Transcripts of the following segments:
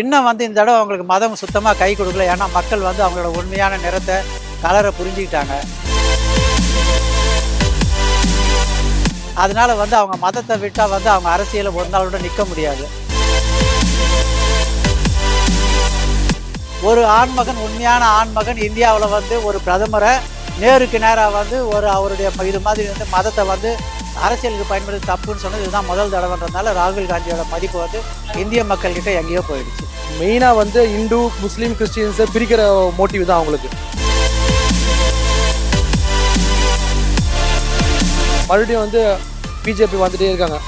இன்னும் வந்து இந்த தடவை அவங்களுக்கு மதம் சுத்தமாக கை கொடுக்கல. ஏன்னா மக்கள் வந்து அவங்களோட உண்மையான நிறத்தை கலரை புரிஞ்சுக்கிட்டாங்க. அதனால வந்து அவங்க மதத்தை விட்டால் வந்து அவங்க அரசியலை ஒரு நாளோட நிற்க முடியாது. ஒரு ஆண்மகன் உண்மையான ஆண்மகன் இந்தியாவில் வந்து ஒரு பிரதமரை நேருக்கு நேராக வந்து ஒரு அவருடைய இது மாதிரி வந்து மதத்தை வந்து அரசியலுக்கு பயன்படுத்தி தப்புன்னு சொன்னது இதுதான் முதல் தடவைன்றதுனால ராகுல் காந்தியோட மதிப்பு வந்து இந்திய மக்கள்கிட்ட எங்கேயோ போயிடுச்சு. மெயினாக வந்து இந்து முஸ்லீம் கிறிஸ்டியன்ஸை பிரிக்கிற மோட்டிவ் தான் அவங்களுக்கு. மறுபடியும் வந்து பிஜேபி வந்துட்டே இருக்காங்க.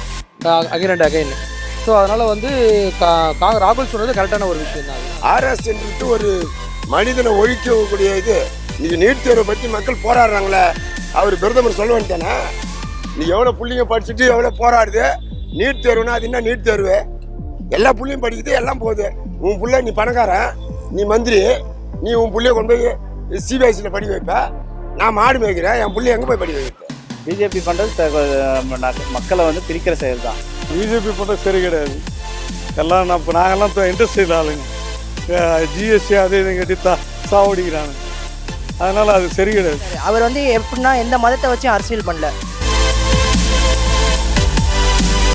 அகைன் அண்ட் அகைன் ஸோ அதனால் வந்து ராகுல் சொன்னது கரெக்டான ஒரு விஷயம் தான் ஆர்எஸ்ன்றது ஒரு மனிதனை ஒழிக்கக்கூடிய இது நீங்க நீட் தேர்வை பத்தி மக்கள் போராடுறாங்களே அவர் பிரதமர் சொல்ல வேண்டியதானே நீ எவ்வளோ புள்ளிங்க படிச்சுட்டு எவ்வளோ போராடுது? நீட் தேர்வுனா அது என்ன நீட் தேர்வு? எல்லா புள்ளையும் படிக்குது எல்லாம் போகுது. உன் புள்ள நீ பணக்காரன் நீ மந்திரி நீ உன் புள்ளைய கொண்டு போய் சிபிஎஸ்சியில் படிக்க வைப்ப. நான் மாடு மேய்க்கிறேன் என் புள்ளைய எங்கே போய் படிக்க வைப்பேன் பிஜேபி பண்ணுறது மக்களை வந்து பிரிக்கிற செயல் தான் பிஜேபி பண்ணுறது சரி கிடையாது. எல்லாம் நான் இப்போ நாங்கெல்லாம் இண்டஸ்ட்ரியில் ஆளுங்க. ஜிஎஸ்டி அது இது கட்டி தா சாவடிக்கிறாங்க அதனால் அது சரி கிடையாது. அவர் வந்து எப்படின்னா எந்த மதத்தை வச்சும் அரசியல் பண்ணல.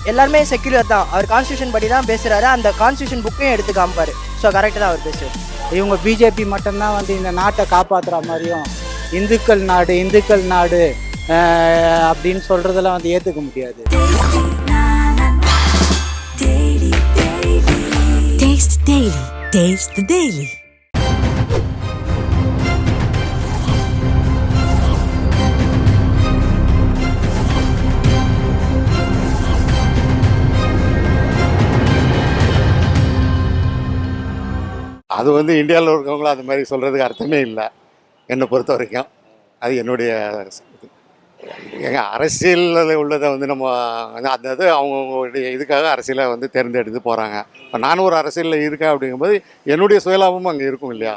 எல்லாருமே செக்யூலர் தான் அவர் கான்ஸ்டியூஷன் படி தான் பேசுறாரு அந்த கான்ஸ்டியூஷன் புக்கையும் எடுத்து காமிப்பாரு ஸோ கரெக்டாக தான் அவர் பேசுவார் இவங்க பிஜேபி மட்டும்தான் வந்து இந்த நாட்டை காப்பாற்றுற மாதிரியும் இந்துக்கள் நாடு இந்துக்கள் நாடு அப்படின்னு சொல்கிறதெல்லாம் வந்து ஏற்றுக்க முடியாது Taste Daily. Taste the Daily. அது வந்து இந்தியாவில் இருக்கவங்களும் அது மாதிரி சொல்கிறதுக்கு அர்த்தமே இல்லை என்னை பொறுத்த வரைக்கும். அது என்னுடைய இது. அரசியலில் உள்ளதை வந்து நம்ம வந்து அந்த இது அவங்கவுங்களுடைய இதுக்காக அரசியலை வந்து தேர்ந்தெடுத்து போகிறாங்க இப்போ நானும் ஒரு அரசியலில் இருக்கேன் அப்படிங்கும்போது என்னுடைய சுயலாபமும் அங்கே இருக்கும் இல்லையா?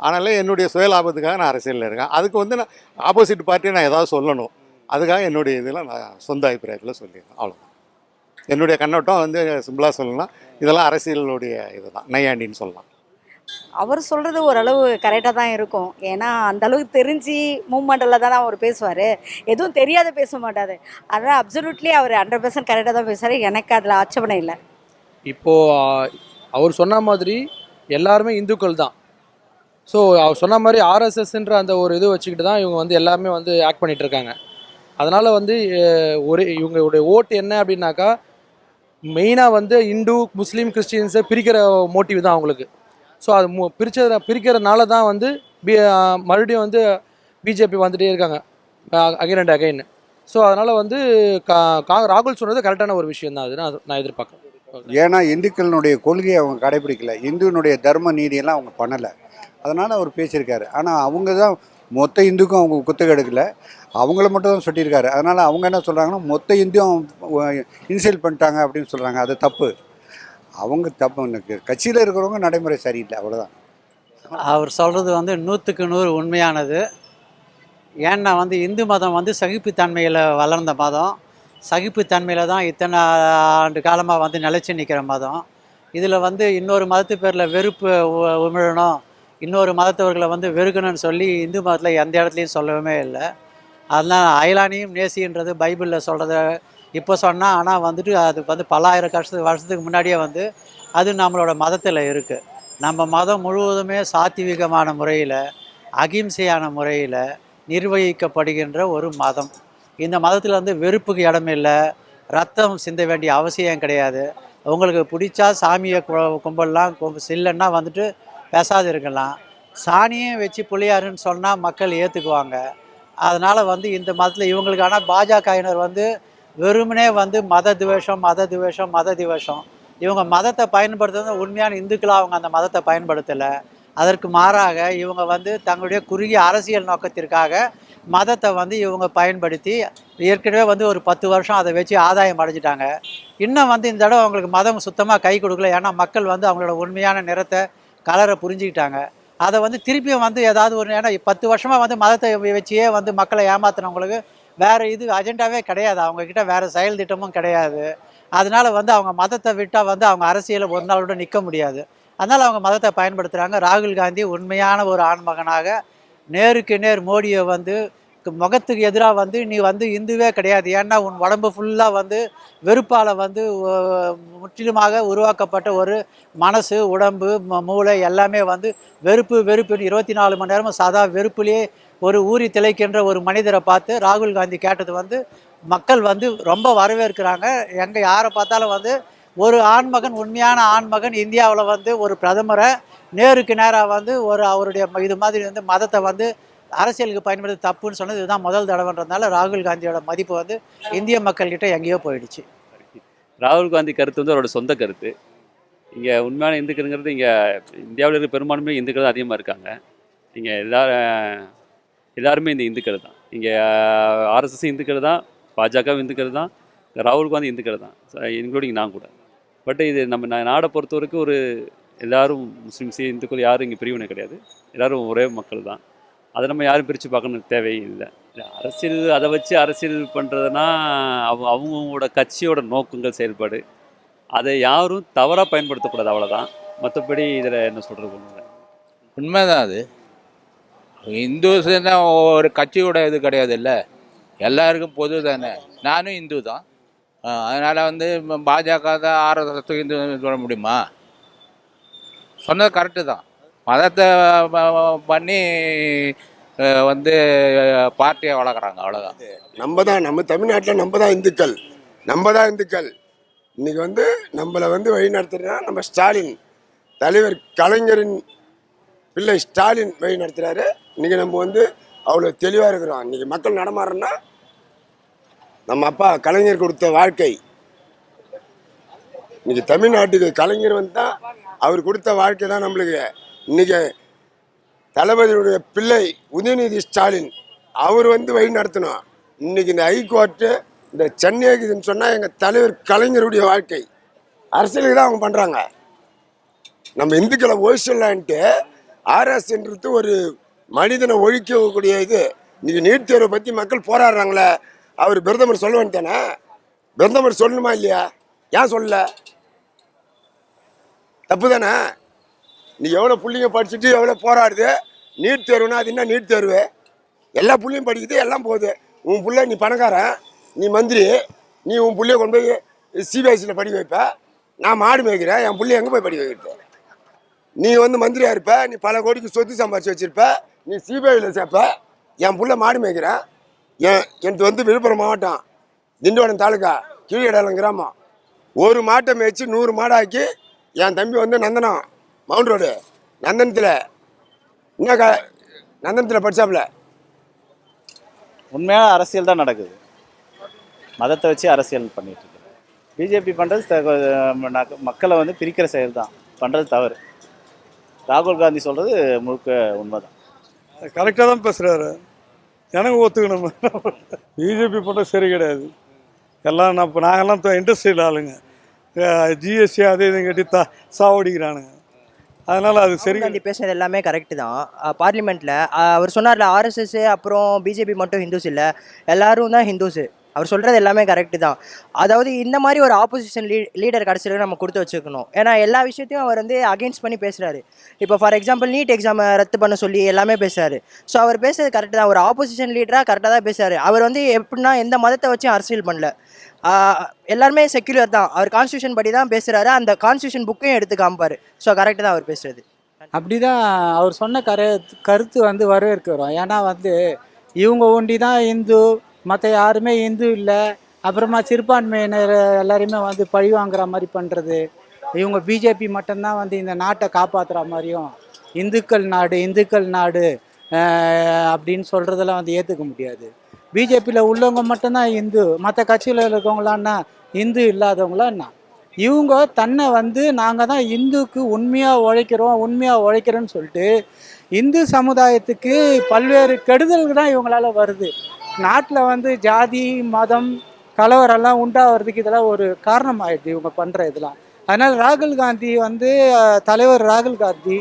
அதனால என்னுடைய சுயலாபத்துக்காக நான் அரசியலில் இருக்கேன். அதுக்கு வந்து நான் ஆப்போசிட் பார்ட்டியை நான் ஏதாவது சொல்லணும். அதுக்காக என்னுடைய இதில் நான் சொந்த அபிப்பிராயத்தில் சொல்லியிருக்கேன் அவ்வளோ என்னுடைய கண்ணோட்டம் வந்து சிம்பிளாக சொல்லலாம் இதெல்லாம் அரசியலுடைய இதுதான். நையாண்டின்னு சொல்லலாம். அவர் சொல்கிறது ஓரளவு கரெக்டாக தான் இருக்கும். ஏன்னா அந்தளவுக்கு தெரிஞ்சு மூமெண்ட்டில் தானே அவர் பேசுவார். எதுவும் தெரியாத பேச மாட்டார். அதனால் அப்சல்யூட்லி அவர் ஹண்ட்ரட் பர்சன்ட் கரெக்டாக தான் பேசுவார். எனக்கு அதில் ஆட்சேபனை இல்லை. இப்போது அவர் சொன்ன மாதிரி எல்லாருமே இந்துக்கள் தான். ஸோ அவர் சொன்ன மாதிரி ஆர்எஸ்எஸ்ன்ற அந்த ஒரு இது வச்சுக்கிட்டு தான் இவங்க வந்து எல்லாருமே வந்து ஆக்ட் பண்ணிகிட்டு இருக்காங்க. அதனால் வந்து ஒரு இவங்களுடைய ஓட்டு என்ன அப்படின்னாக்கா மெயினாக வந்து இந்து முஸ்லீம் கிறிஸ்டின்ஸை பிரிக்கிற மோட்டிவ் தான் அவங்களுக்கு. ஸோ அது மு பிரிச்ச பிரிக்கிறதுனால தான் வந்து பி மறுபடியும் வந்து பிஜேபி வந்துகிட்டே இருக்காங்க. அகைன் அண்ட் அகைன் ஸோ அதனால் வந்து கா கா- ராகுல் சொன்னது கரெக்டான ஒரு விஷயம் தான் அது நான் நான் எதிர்பார்க்குறேன். ஏன்னா இந்துக்களினுடைய கொள்கையை அவங்க கடைபிடிக்கல இந்துவினுடைய தர்ம நீதியெல்லாம் அவங்க பண்ணலை. அதனால் அவர் பேசியிருக்காரு. ஆனால் அவங்க தான் மொத்த இந்துக்கும் அவங்க குத்தகை எடுக்கல. அவங்கள மட்டும் தான் சொல்லியிருக்காரு. அதனால் அவங்க என்ன சொல்கிறாங்கன்னா மொத்த இந்துவும் இன்சல்ட் பண்ணிட்டாங்க அப்படின்னு சொல்கிறாங்க அது தப்பு. அவங்க தப்பு எனக்கு. கட்சியில் இருக்கிறவங்க நடைமுறை சரியில்லை அவ்வளோதான் அவர் சொல்கிறது வந்து நூற்றுக்கு நூறு உண்மையானது. ஏன்னா வந்து இந்து மதம் வந்து சகிப்புத்தன்மையில் வளர்ந்த மதம். சகிப்புத்தன்மையில் தான் இத்தனை ஆண்டு காலமாக வந்து நிலச்சி நிற்கிற மதம். இதில் வந்து இன்னொரு மதத்து பேரில் வெறுப்பு உமிழணும். இன்னொரு மதத்தவர்களை வந்து வெறுக்கணும்னு சொல்லி இந்து மதத்தில் எந்த இடத்துலையும் சொல்லவே இல்லை. அதனால் அயலானியும் நேசின்றது பைபிளில் சொல்கிறத இப்போ சொன்னால் ஆனால் வந்துட்டு அது வந்து பல்லாயிரம் கஷ்ட வருஷத்துக்கு முன்னாடியே வந்து அது நம்மளோட மதத்தில் இருக்குது நம்ம மதம் முழுவதுமே சாத்வீகமான முறையில் அகிம்சையான முறையில் நிர்வகிக்கப்படுகின்ற ஒரு மதம். இந்த மதத்தில் வந்து வெறுப்புக்கு இடம் இல்லை ரத்தம் சிந்த வேண்டிய அவசியம் கிடையாது. உங்களுக்கு பிடிச்சா சாமியை கும்பலாம் கும்பிடலாம் வந்துட்டு பேசாது இருக்கலாம். சாணியை வச்சு புளியாருன்னு சொன்னால் மக்கள் ஏற்றுக்குவாங்க அதனால் வந்து இந்த மதத்தில் இவங்களுக்கு ஆனால் பாஜகவினர் வந்து வெறுமனே வந்து மத துவேஷம் மத துவேஷம் மத துவேஷம். இவங்க மதத்தை பயன்படுத்துறது உண்மையான இந்துக்களாக அவங்க அந்த மதத்தை பயன்படுத்தலை. அதற்கு மாறாக இவங்க வந்து தங்களுடைய குறுகிய அரசியல் நோக்கத்திற்காக மதத்தை வந்து இவங்க பயன்படுத்தி ஏற்கனவே வந்து ஒரு பத்து வருஷம் அதை வச்சு ஆதாயம் அடைஞ்சிட்டாங்க. இன்னும் வந்து இந்த தடவை அவங்களுக்கு மதம் சுத்தமாக கை கொடுக்கல. ஏன்னா மக்கள் வந்து அவங்களோட உண்மையான நிறத்தை கலரை புரிஞ்சுக்கிட்டாங்க. அதை வந்து திருப்பியும் வந்து ஏதாவது ஒரு ஏன்னா பத்து வருஷமாக வந்து மதத்தை வச்சியே வந்து மக்களை ஏமாத்தினவங்களுக்கு வேறு இது அஜெண்டாவே கிடையாது. அவங்கக்கிட்ட வேறு செயல் திட்டமும் கிடையாது. அதனால் வந்து அவங்க மதத்தை விட்டால் வந்து அவங்க அரசியலை ஒரு நாளோட நிற்க முடியாது. அதனால் அவங்க மதத்தை பயன்படுத்துகிறாங்க ராகுல் காந்தி உண்மையான ஒரு ஆண்மகனாக நேருக்கு நேர் மோடியை வந்து முகத்துக்கு எதிராக வந்து நீ வந்து இந்துவே கிடையாது. ஏன்னா உன் உடம்பு ஃபுல்லாக வந்து வெறுப்பால் வந்து முற்றிலுமாக உருவாக்கப்பட்ட ஒரு மனசு உடம்பு மூளை எல்லாமே வந்து வெறுப்பு வெறுப்புன்னு இருபத்தி நாலு மணி நேரமும் சாதா வெறுப்புலேயே ஒரு ஊறி திளைக்கின்ற ஒரு மனிதரை பார்த்து ராகுல் காந்தி கேட்டது வந்து மக்கள் வந்து ரொம்ப வரவேற்கிறாங்க. எங்கே யாரை பார்த்தாலும் வந்து ஒரு ஆண்மகன் உண்மையான ஆண்மகன் இந்தியாவில் வந்து ஒரு பிரதமரை நேருக்கு நேராக வந்து ஒரு அவருடைய இது மாதிரி வந்து மதத்தை வந்து அரசியலுக்கு பயன்படுத்த தப்புன்னு சொன்னது இதுதான் முதல் தடவைன்றதுனால ராகுல் காந்தியோட மதிப்பு வந்து இந்திய மக்கள்கிட்ட எங்கேயோ போயிடுச்சு. ராகுல் காந்தி கருத்து வந்து அவரோட சொந்த கருத்து. இங்கே உண்மையான இந்துக்கள்ங்கிறது இங்கே இந்தியாவில் இருக்க பெரும்பான்மை இந்துக்கள் தான் அதிகமாக இருக்காங்க. இங்கே எல்லா எல்லாருமே இந்த இந்துக்கள் தான். இங்கே ஆர்எஸ்எஸ் இந்துக்கள் தான் பாஜக இந்துக்கள் தான் ராகுல் காந்தி இந்துக்கள் தான். இன்க்ளூடிங் நான் கூட. பட் இது நம்ம நாடை பொறுத்த வரைக்கும் ஒரு எல்லோரும் முஸ்லீம்ஸ் இந்துக்கள் யாரும் இங்கே பிரிவினை கிடையாது. எல்லோரும் ஒரே மக்கள் தான். அதை நம்ம யாரும் பிரித்து பார்க்கணும் தேவையில்லை அரசியல் அதை வச்சு அரசியல் பண்ணுறதுனா அவங்க அவங்கவுங்களோட கட்சியோட நோக்கங்கள் செயல்பாடு. அதை யாரும் தவறாக பயன்படுத்தக்கூடாது அவ்வளோதான் மற்றபடி இதில் என்ன சொல்கிறது ஒன்று உண்மைதான் அது. இந்துஸ்னா ஒரு கட்சியோட இது கிடையாது இல்லை எல்லாருக்கும் பொது தானே. நானும் இந்து தான். அதனால் வந்து பாஜக தான் ஆர்எஸ்எஸ் இந்து சொல்ல முடியுமா? சொன்னது கரெக்டு தான். மதத்தை பண்ணி வந்து பார்ட்டியை வளர்க்குறாங்க. அவ்வளோதான் நம்ம தான் நம்ம தமிழ்நாட்டில் நம்ம தான் இந்துக்கள். நம்ம தான் இந்துக்கள். இன்றைக்கி வந்து நம்மளை வந்து வழி நம்ம ஸ்டாலின். தலைவர் கலைஞரின் பிள்ளை ஸ்டாலின் வழி நடத்துகிறாரு இன்றைக்கி நம்ம வந்து அவ்வளோ தெளிவாக இருக்கிறோம். இன்றைக்கி மக்கள் நடமாடுறோன்னா நம்ம அப்பா கலைஞர் கொடுத்த வாழ்க்கை. இன்றைக்கி தமிழ்நாட்டுக்கு கலைஞர் வந்து தான் அவர் கொடுத்த வாழ்க்கை தான் நம்மளுக்கு. இன்னைக்கு தளபதியுடைய பிள்ளை உதயநிதி ஸ்டாலின் அவர் வந்து வழி நடத்தணும். இன்னைக்கு இந்த ஹைகோர்ட்டு இந்த சென்னைக்குதுன்னு சொன்னால் எங்கள் தலைவர் கலைஞருடைய வாழ்க்கை. அரசியலுக்கு தான் அவங்க பண்ணுறாங்க நம்ம இந்துக்களை ஒழிச்சிடலான்ட்டு ஆர்எஸ்ன்றது ஒரு மனிதனை ஒழிக்கக்கூடிய இது இன்னைக்கு நீட் தேர்வை பற்றி மக்கள் போராடுறாங்களே அவர் பிரதமர் சொல்லுவேன் தானே பிரதமர் சொல்லணுமா இல்லையா? ஏன் சொல்லல? தப்பு தானே நீ எவ்வளோ பிள்ளைங்க படிச்சுட்டு எவ்வளோ போராடுது? நீட் தேர்வுனா அது என்ன நீட் தேர்வு எல்லா பிள்ளையும் படிக்குது எல்லாம் போகுது. உன் பிள்ளை நீ பணக்காரன் நீ மந்திரி நீ உன் பிள்ளைய கொண்டு போய் சிபிஎஸ்சியில் படிக்க வைப்ப. நான் மாடு மேய்க்கிறேன் என் பிள்ளைய எங்கே போய் படிக்க வைக்கிறது? நீ வந்து மந்திரியாக இருப்ப நீ பல கோடிக்கு சொத்து சம்பாரிச்சு வச்சுருப்பேன் நீ சிபிஐயில் சேர்ப்ப என் புள்ள மாடு மேய்க்கிறேன் என் எனக்கு வந்து விழுப்புரம் மாவட்டம் திண்டிவனம் தாலுக்கா கீழடலம் கிராமம். ஒரு மாட்டை மேய்ச்சி நூறு மாடாக்கி என் தம்பி வந்து நந்தனம் மவுண்ட் ரோடு நந்தனத்தில். இன்னும் க நந்தனத்தில் படித்தாப்புல உண்மையான அரசியல் தான் நடக்குது. மதத்தை வச்சு அரசியல் பண்ணிட்டு இருக்கு. பிஜேபி பண்ணுறது மக்களை வந்து பிரிக்கிற செயல் தான் பண்ணுறது தவறு. ராகுல் காந்தி சொல்கிறது முழுக்க உண்மைதான். கரெக்டாக தான் பேசுகிறாரு எனக்கு ஒத்துக்கணும்? பிஜேபி போட்டால் சரி கிடையாது. எல்லாம் நான் இப்போ நாங்கள்லாம் இண்டஸ்ட்ரியில் ஆளுங்க. ஜிஎஸ்டி அது இதுன்னு கட்டி தா சாவடிக்கிறானுங்க. அதனால் அது சரி ராகுல் காந்தி பேசுனது எல்லாமே கரெக்டு தான். பார்லிமெண்ட்டில் அவர் சொன்னார்ல ஆர்எஸ்எஸ் அப்புறம் பிஜேபி மட்டும் ஹிந்துஸ் இல்லை. எல்லாரும் தான் ஹிந்துஸு அவர் சொல்கிறது எல்லாமே கரெக்டு தான். அதாவது இந்த மாதிரி ஒரு ஆப்போசிஷன் லீ லீடர் கடைசியில் நம்ம கொடுத்து வச்சுக்கணும். ஏன்னா எல்லா விஷயத்தையும் அவர் வந்து அகெயின்ஸ்ட் பண்ணி பேசுகிறாரு இப்போ ஃபார் எக்ஸாம்பிள் நீட் எக்ஸாமை ரத்து பண்ண சொல்லி எல்லாமே பேசுகிறாரு ஸோ அவர் பேசுறது கரெக்டு தான். ஒரு ஆப்போசிஷன் லீடராக கரெக்டாக தான் பேசுகிறாரு அவர் வந்து எப்படின்னா எந்த மதத்தை வச்சும் அரசியல் பண்ணல. எல்லாருமே செக்யூலர் தான். அவர் கான்ஸ்டியூஷன் படி தான் பேசுகிறாரு அந்த கான்ஸ்டியூஷன் புக்கையும் எடுத்து காமிப்பார். ஸோ கரெக்டு தான் அவர் பேசுறது. அப்படிதான் அவர் சொன்ன கரு கருத்து வந்து வரவேற்கிறோம். ஏன்னா வந்து இவங்க ஒண்டி தான் இந்து மற்ற யாருமே இந்து இல்லை. அப்புறமா சிறுபான்மையினர் எல்லாரையுமே வந்து பழி வாங்குற மாதிரி பண்ணுறது இவங்க பிஜேபி மட்டும்தான் வந்து இந்த நாட்டை காப்பாற்றுற மாதிரியும் இந்துக்கள் நாடு இந்துக்கள் நாடு அப்படின்னு சொல்கிறதெல்லாம் வந்து ஏற்றுக்க முடியாது. பிஜேபியில் உள்ளவங்க மட்டும்தான் இந்து. மற்ற கட்சியில் இருக்கவங்களான்னா இந்து இல்லாதவங்களா என்ன? இவங்க தன்னை வந்து நாங்கள் தான் இந்துக்கு உண்மையாக உழைக்கிறோம் உண்மையாக உழைக்கிறோன்னு சொல்லிட்டு இந்து சமுதாயத்துக்கு பல்வேறு கெடுதல்கள் தான் இவங்களால வருது. நாட்டில் வந்து ஜாதி மதம் கலவரெல்லாம் உண்டாகிறதுக்கு இதெல்லாம் ஒரு காரணம் ஆயிடுது இவங்க பண்ணுற இதெல்லாம். அதனால் ராகுல் காந்தி வந்து தலைவர் ராகுல் காந்தி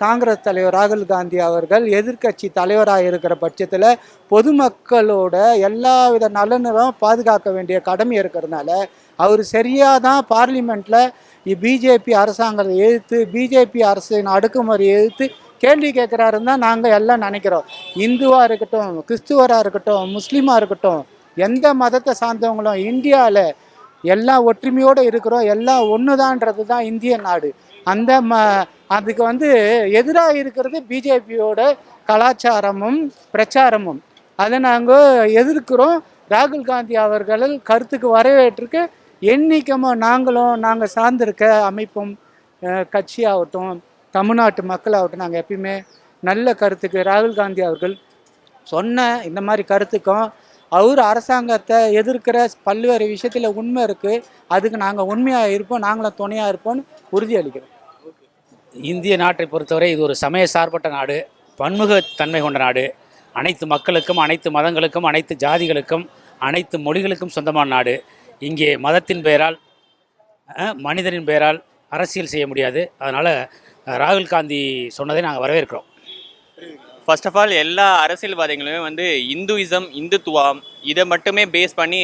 காங்கிரஸ் தலைவர் ராகுல் காந்தி அவர்கள் எதிர்க்கட்சி தலைவராக இருக்கிற பட்சத்தில் பொதுமக்களோட எல்லா வித நலனும் பாதுகாக்க வேண்டிய கடமை இருக்கிறதுனால அவர் சரியாக தான் பார்லிமெண்ட்டில் பிஜேபி அரசாங்கத்தை எதிர்த்து பிஜேபி அரசின் அடுக்குமுறை எதிர்த்து கேள்வி கேட்குறாருன்னு தான் நாங்கள் எல்லாம் நினைக்கிறோம். இந்துவாக இருக்கட்டும் கிறிஸ்துவராக இருக்கட்டும் முஸ்லீமாக இருக்கட்டும் எந்த மதத்தை சார்ந்தவங்களும் இந்தியாவில் எல்லாம் ஒற்றுமையோடு இருக்கிறோம் எல்லாம் ஒன்றுதான்றது தான் இந்திய நாடு. அந்த ம அதுக்கு வந்து எதிராக இருக்கிறது பிஜேபியோட கலாச்சாரமும் பிரச்சாரமும். அதை நாங்கள் எதிர்க்கிறோம். ராகுல் காந்தி அவர்கள் கருத்துக்கு வரவேற்றுக்கு என்றைக்குமோ நாங்களும் நாங்கள் சார்ந்திருக்க அமைப்பும் கட்சியாகட்டும் தமிழ்நாட்டு மக்களாகட்டும் நாங்கள் எப்பயுமே நல்ல கருத்துக்கு ராகுல் காந்தி அவர்கள் சொன்ன இந்த மாதிரி கருத்துக்கும் அவர் அரசாங்கத்தை எதிர்க்கிற பல்வேறு விஷயத்தில் உண்மை இருக்குது அதுக்கு நாங்கள் உண்மையாக இருப்போம் நாங்களும் துணையாக இருப்போம்னு உறுதியளிக்கிறோம். இந்திய நாட்டை பொறுத்தவரை இது ஒரு சமய சார்பட்ட நாடு பன்முகத்தன்மை கொண்ட நாடு. அனைத்து மக்களுக்கும் அனைத்து மதங்களுக்கும் அனைத்து ஜாதிகளுக்கும் அனைத்து மொழிகளுக்கும் சொந்தமான நாடு. இங்கே மதத்தின் பெயரால் மனிதனின் பெயரால் அரசியல் செய்ய முடியாது. அதனால் ராகுல் காந்தி சொன்னதை நாங்கள் வரவேற்கிறோம். ஃபர்ஸ்ட் ஆஃப் ஆல் எல்லா அரசியல்வாதிகளுமே வந்து இந்துயிசம் இந்துத்துவம் இதை மட்டுமே பேஸ் பண்ணி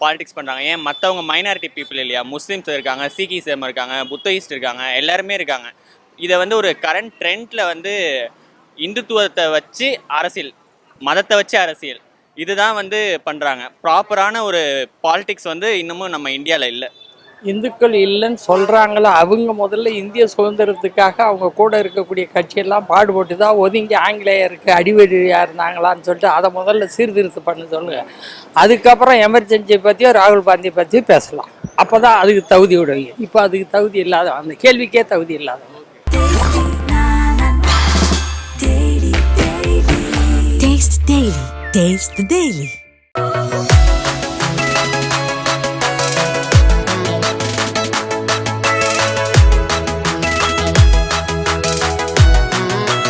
பாலிடிக்ஸ் பண்ணுறாங்க ஏன்? மற்றவங்க மைனாரிட்டி பீப்புள் இல்லையா? முஸ்லீம்ஸ் இருக்காங்க சீக்கிசம் இருக்காங்க புத்தயிஸ்ட் இருக்காங்க எல்லாருமே இருக்காங்க. இதை வந்து ஒரு கரண்ட் ட்ரெண்டில் வந்து இந்துத்துவத்தை வச்சு அரசியல் மதத்தை வச்சு அரசியல். இதுதான் வந்து பண்ணுறாங்க ப்ராப்பரான ஒரு பாலிடிக்ஸ் வந்து இன்னமும் நம்ம இந்தியாவில் இல்லை. இந்துக்கள் இல்லைன்னு சொல்கிறாங்களோ அவங்க முதல்ல இந்திய சுதந்திரத்துக்காக அவங்க கூட இருக்கக்கூடிய கட்சியெல்லாம் பாடுபட்டு தான் ஒதுங்கி ஆங்கிலேயருக்கு அடிவடியாக இருந்தாங்களான்னு சொல்லிட்டு அதை முதல்ல சீர்திருத்தம் பண்ண சொல்லுங்கள் அதுக்கப்புறம் எமர்ஜென்சி பற்றியோ ராகுல் காந்தி பற்றியும் பேசலாம். அப்போ தான் அதுக்கு தகுதி விடுவீங்க இப்போ அதுக்கு தகுதி இல்லாத அந்த கேள்விக்கே தகுதி இல்லாத. Taste the Daily. Taste the Daily.